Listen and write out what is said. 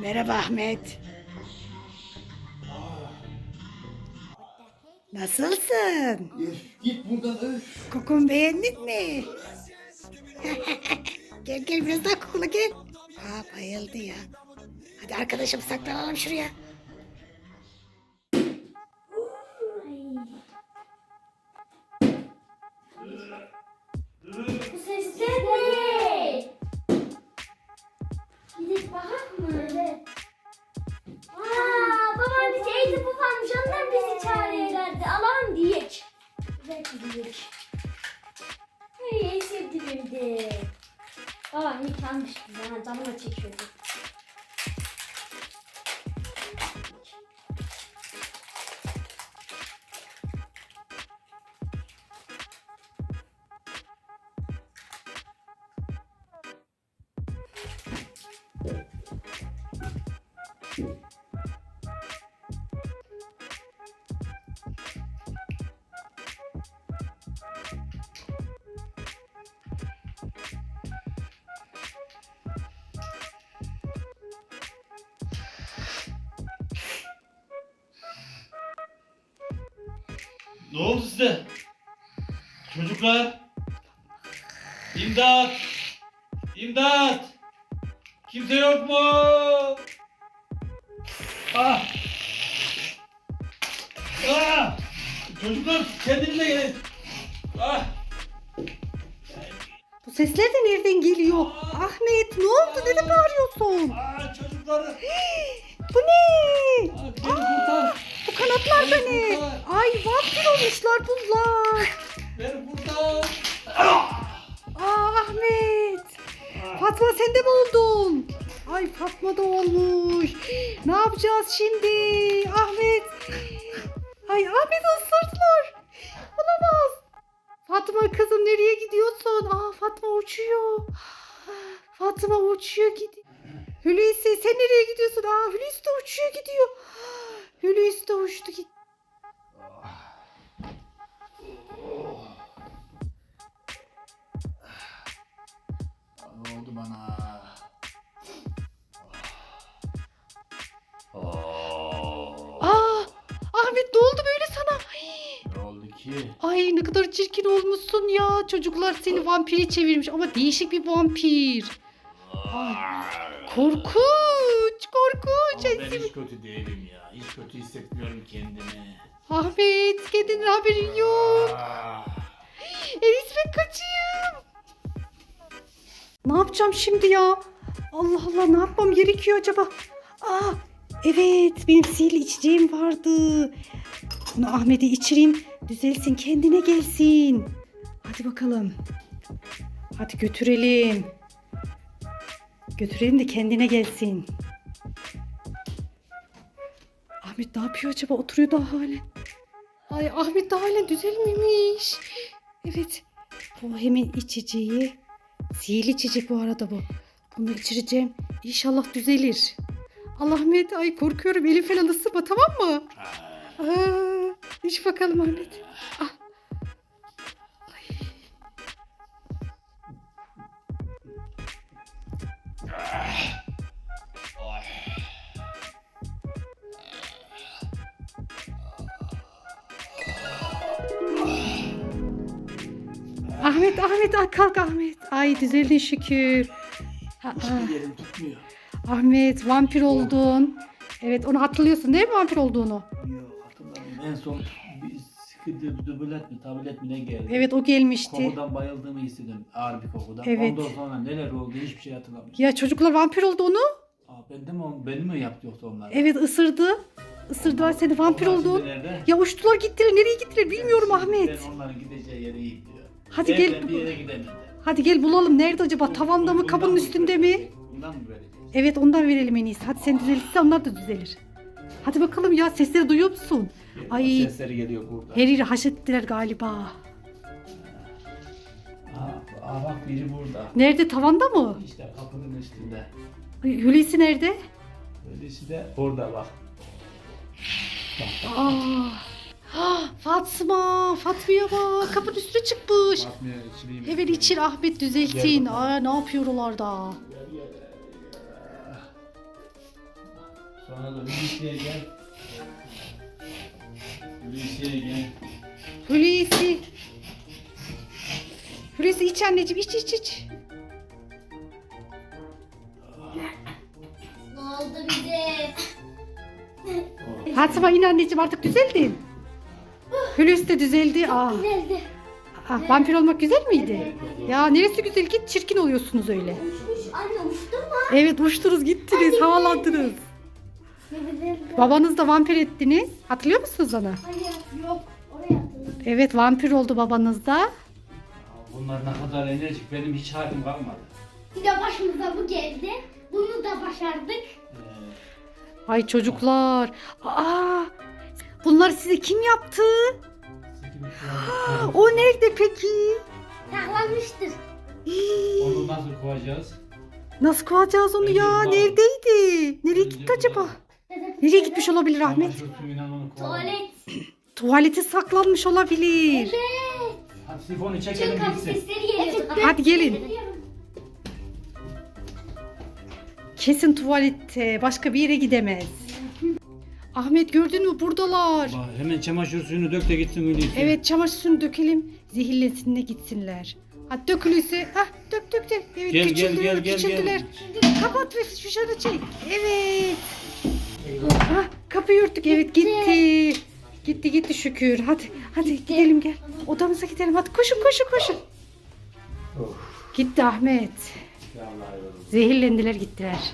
Merhaba Ahmet. Nasılsın? Öf, git buradan öf. Kokunu beğendin mi? gel gel biraz daha kokula gel. Aa bayıldı ya. Hadi arkadaşım saklanalım şuraya. Bu sesler ne? Gidip bakak mı? Evet. Ne oldu size? Çocuklar. İmdat. İmdat. Kimse yok mu? Ah. Ah. Çocuklar kendinize gelin. Ah. Bu sesler de nereden geliyor? Ahmet ne oldu? Neden bağırıyorsun? Ah çocuklar. Bu ne? Ah, beni kurtar. Bu kanatlar da ne? Ay vampir olmuşlar bunlar. Beni kurtar. Aa Ahmet. Fatma sen de mi oldun? Ay Fatma da olmuş. Ne yapacağız şimdi? Ahmet. Ay Ahmet ısırdılar. Olamaz. Fatma kızım nereye gidiyorsun? Aa Fatma uçuyor. Fatma uçuyor gidiyor. Hulusi sen nereye gidiyorsun? Aa Hulusi de uçuyor gidiyor. Hulusi de uçtu gitti. Ne oldu bana? Ay. Ne oldu ki? Ay ne kadar çirkin olmuşsun ya. Çocuklar seni vampire çevirmiş ama değişik bir vampir. Ay, korkunç, korkunç. Ama ben hiç kötü değilim ya. Hiç kötü hissetmiyorum kendimi. Ahmet kendinin haberin yok. Ah. Elis ben kaçayım. Ne yapacağım şimdi ya? Allah Allah ne yapmam gerekiyor acaba? Aa, evet benim sihirli içeceğim vardı. Bunu Ahmet'e içireyim. Düzelsin kendine gelsin. Hadi bakalım. Hadi götürelim. Götürelim de kendine gelsin. Ahmet ne yapıyor acaba? Oturuyor daha halen. Ay Ahmet daha hala düzelmemiş. Evet. Bu hemen içeceği. Sihirli içecek bu arada bu. Bunu içireceğim. İnşallah düzelir. Allah Ahmet ay korkuyorum. Elim falan ısırma tamam mı? İç bakalım Ahmet. Ah. Ay. Ahmet Ahmet kalk Ahmet. Ay düzeldin şükür. Hiçbir yerim tutmuyor. Ahmet vampir oldun. Evet onu hatırlıyorsun değil mi vampir olduğunu? Yok hatırlamıyorum. En son bir sıkıntı dübület mi tablet mi ne geldi? Evet o gelmişti. Kokudan bayıldığımı hissettim. Ağır bir kokudan. Evet. Ondan sonra neler oldu hiçbir şey hatırlamıyorum. Ya çocuklar vampir oldu onu. Aa, ben de mi, beni mi yaptı yoksa onlar? Evet ısırdı. Isırdılar seni vampir Onlar. Nerede? Ya uçtular gittiler. Nereye gittiler bilmiyorum Ahmet. Ben onların gideceği yere gidiyor. Hadi Evden gel. bir yere gidemedi. Hadi gel bulalım. Nerede acaba? Tavanda mı kabının üstünde mi? Bundan mı vereceğiz? Evet ondan verelim en iyisi. Hadi sen düzelirse onlar da düzelir. Hadi bakalım ya sesleri duyuyor musun? Ay. Sesleri geliyor burada. Her yeri haşettiler galiba. Aa, aa bak biri burada. Nerede? Tavanda mı? İşte kapının üstünde. Ay, Hulusi nerede? Öylesi de orada bak. Aa, Ah, Fatma, Fatma'ya bak. Kapının üstüne çıkmış. Bakmaya içireyim. Hemen içir Ahmet düzeltin. Aa, ne yapıyor oralarda? Sonra da Hulusi'ye gel. Hulusi'ye gel. Hulusi. Hulusi iç anneciğim iç iç iç. Ne oldu bize? Fatma in anneciğim artık düzeldin. Hulusi de düzeldi. Aa, Nerede? ah, vampir olmak güzel miydi? Ya neresi güzel git çirkin oluyorsunuz öyle. Uçmuş. Anne uçtu mu? Evet uçtunuz gittiniz havalandınız. Nerede? Babanız da vampir ettiniz. Hatırlıyor musunuz onu? Hayır yok. Oraya atıldı. Evet vampir oldu babanız da. Ya Bunlar ne kadar enerjik benim hiç halim kalmadı. Bir de başımıza bu geldi. Bunu da başardık. Ee, Ay çocuklar. Aa, bunları size kim yaptı? O nerede peki? Saklanmıştır. Onu nasıl kovacağız? Nasıl kovacağız onu ya? Bence bu- Neredeydi? Nereye Bence gitti bu- acaba? Nereye gitmiş olabilir Ahmet? Çamaşır suyuyla onu kovalım. Tuvalet. Tuvalete saklanmış olabilir. Evet. Hadi sifonu çekelim kapı gitsin. sesleri. Hadi gelin. Kesin tuvalette. Başka bir yere gidemez. Ahmet gördün mü buradalar. Bak, hemen çamaşır suyunu dök de gitsin Hulusi. Evet çamaşır suyunu dökelim. Zehirlensin de gitsinler. Hadi dök Hulusi. Hah dök dök dök. Evet Gel, gel, küçüldüler gel, gel, küçüldüler. gel. Kapat ve şişanı çek. Evet. Hah kapıyı örttük. Evet gitti. Gitti gitti şükür. Hadi hadi gidelim gel. Odamıza gidelim. Hadi koşun koşun koşun. Of, Gitti Ahmet. Zehirlendiler gittiler.